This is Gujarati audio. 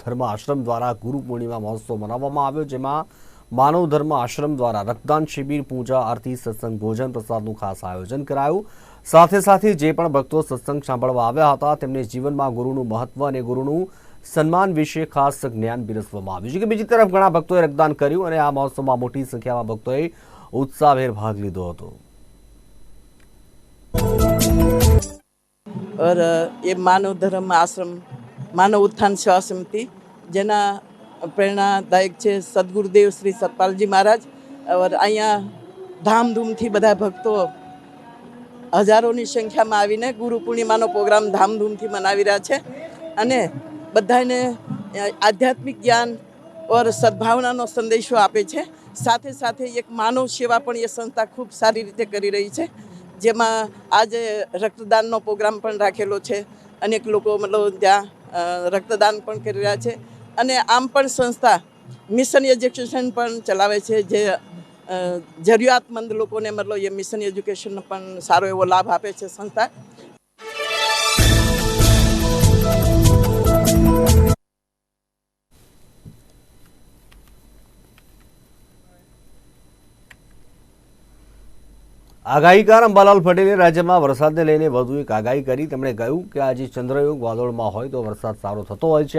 ધર્મ આશ્રમ દ્વારા ગુરુ પૂર્ણિમા મહોત્સવ મનાવવામાં આવ્યો જેમાં માનવ ધર્મ આશ્રમ દ્વારા રક્તદાન શિબિર પૂજા આરતી સત્સંગ ભોજન પ્રસાદનું ખાસ આયોજન કરાયું સાથે સાથે જે પણ ભક્તો સત્સંગ સાંભળવા આવ્યા હતા તેમને જીવનમાં ગુરુનું મહત્વ અને ગુરુનું સન્માન વિશે ખાસ જ્ઞાન પીરસવામાં આવ્યું છે કે બીજી તરફ ઘણા ભક્તોએ રક્તદાન કર્યું અને આ મહોત્સવમાં મોટી સંખ્યામાં ભક્તોએ ઉત્સાહભેર ભાગ લીધો હતો और ये मानव धर्म आश्रम માનવ ઉત્થાન સેવા સમિતિ, જેના પ્રેરણાદાયક છે સદગુરુદેવ શ્રી સતપાલજી મહારાજ. અહીંયા ધામધૂમથી બધા ભક્તો હજારોની સંખ્યામાં આવીને ગુરુ પૂર્ણિમાનો પ્રોગ્રામ ધામધૂમથી મનાવી રહ્યા છે. અને બધાને આધ્યાત્મિક જ્ઞાન ઓર સદભાવનાનો સંદેશો આપે છે. સાથે સાથે એક માનવ સેવા પણ એ સંસ્થા ખૂબ સારી રીતે કરી રહી છે. જેમાં આજે રક્તદાનનો પ્રોગ્રામ પણ રાખેલો છે. અનેક લોકો મતલબ ત્યાં રક્તદાન પણ કરી રહ્યા છે. અને આમ પણ સંસ્થા મિશન એજ્યુકેશન પણ ચલાવે છે, જે જરૂરિયાતમંદ લોકોને મતલબ એ મિશન એજ્યુકેશન પણ સારો એવો લાભ આપે છે સંસ્થા. આગાહીકાર અંબાલાલ પટેલે રાજ્યમાં વરસાદને લઈને વધુ એક આગાહી કરી. તેમણે કહ્યું કે આજે ચંદ્રયોગ વાદળમાં હોય તો વરસાદ સારો થતો હોય છે.